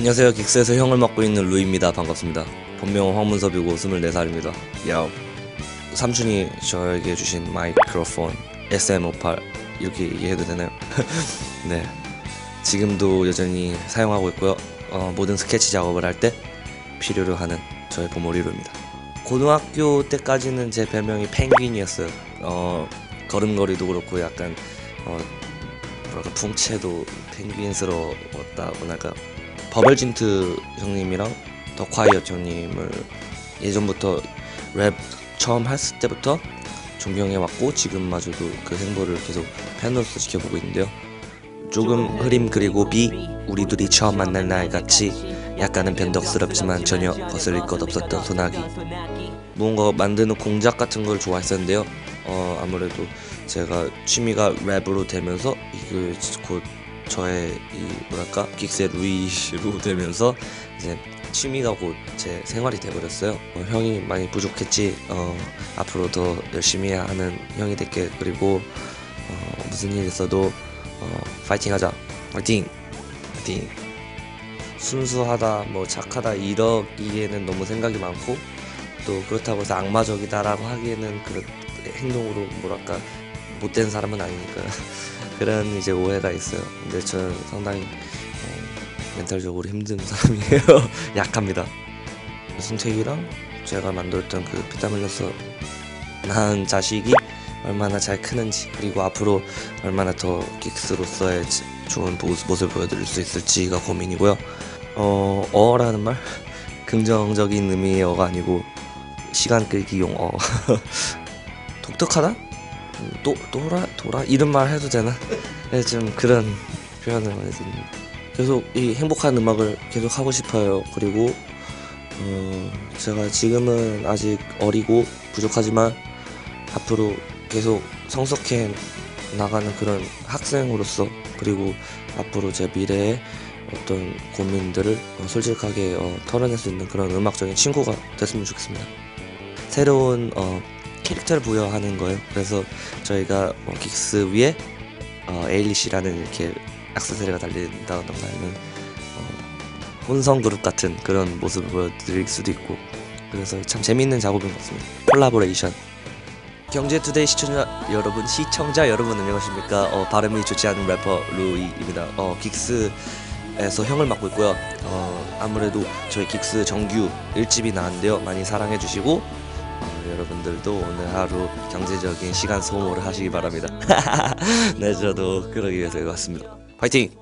안녕하세요. 긱스에서 형을 맡고 있는 루이입니다. 반갑습니다. 본명은 황문섭이고 24살입니다. 야오. 삼촌이 저에게 주신 마이크로폰 SM58 이렇게 얘기해도 되나요? 네. 지금도 여전히 사용하고 있고요. 어, 모든 스케치 작업을 할 때 필요로 하는 저의 보모리로입니다. 고등학교 때까지는 제 별명이 펭귄이었어요. 어, 걸음걸이도 그렇고 약간 어, 뭐랄까 풍채도 펭귄스러웠다고 할까 버벌진트 형님이랑 더 콰이엇 형님을 예전부터 랩 처음 했을 때부터 존경해 왔고 지금마저도 그 행보를 계속 팬으로서 지켜보고 있는데요. 조금 흐림 그리고 비 우리 둘이 처음 만날 날 같이 약간은 변덕스럽지만 전혀 거슬릴 것 없었던 소나기 무언가 만드는 공작 같은 걸 좋아했었는데요. 어 아무래도 제가 취미가 랩으로 되면서 이그 곧 저의 이 뭐랄까 긱스의 루이로 되면서 이제 취미가 곧 제 생활이 돼버렸어요. 어, 형이 많이 부족했지. 어 앞으로 더 열심히 하는 형이 될게 그리고 어, 무슨 일 있어도 어, 파이팅 하자. 파이팅. 파이팅. 순수하다, 뭐 착하다 이러기에는 너무 생각이 많고 또 그렇다고 해서 악마적이다라고 하기에는 그런 행동으로 뭐랄까 못된 사람은 아니니까 그런 이제 오해가 있어요. 근데 저는 상당히 어, 멘탈적으로 힘든 사람이에요. 약합니다. 승택이랑 제가 만들었던 그 피땀 흘려서 낳은 자식이 얼마나 잘 크는지 그리고 앞으로 얼마나 더 긱스로서의 지- 좋은 보- 모습을 보여드릴 수 있을지가 고민이고요. 어, 어라는 말 긍정적인 의미의 어가 아니고 시간 끌기용 어. 독특하다? 음, 또 돌아 돌아 이런 말 해도 되나? 네, 좀 그런 표현을 많이 씁니다. 계속 이 행복한 음악을 계속 하고 싶어요. 그리고 어, 제가 지금은 아직 어리고 부족하지만 앞으로 계속 성숙해 나가는 그런 학생으로서 그리고 앞으로 제 미래의 어떤 고민들을 어, 솔직하게 어, 털어낼 수 있는 그런 음악적인 친구가 됐으면 좋겠습니다. 새로운 어, 캐릭터를 부여하는 거예요. 그래서 저희가 어, 긱스 위에 어, 에일리시라는 이렇게 액세서리가 달린다던가 아니면 어, 혼성 그룹 같은 그런 모습을 보여드릴 수도 있고 그래서 참 재밌는 작업인 것 같습니다. 콜라보레이션. 경제투데이 시청자 여러분, 시청자 여러분 안녕하십니까? 어, 발음이 좋지 않은 래퍼 루이입니다. 어, 긱스에서 형을 맡고 있고요. 어, 아무래도 저희 긱스 정규 1집이 나왔는데요. 많이 사랑해 주시고 어, 여러분들도 오늘 하루 경제적인 시간 소모를 하시기 바랍니다. 네, 저도 그러기 위해서 왔습니다. 파이팅!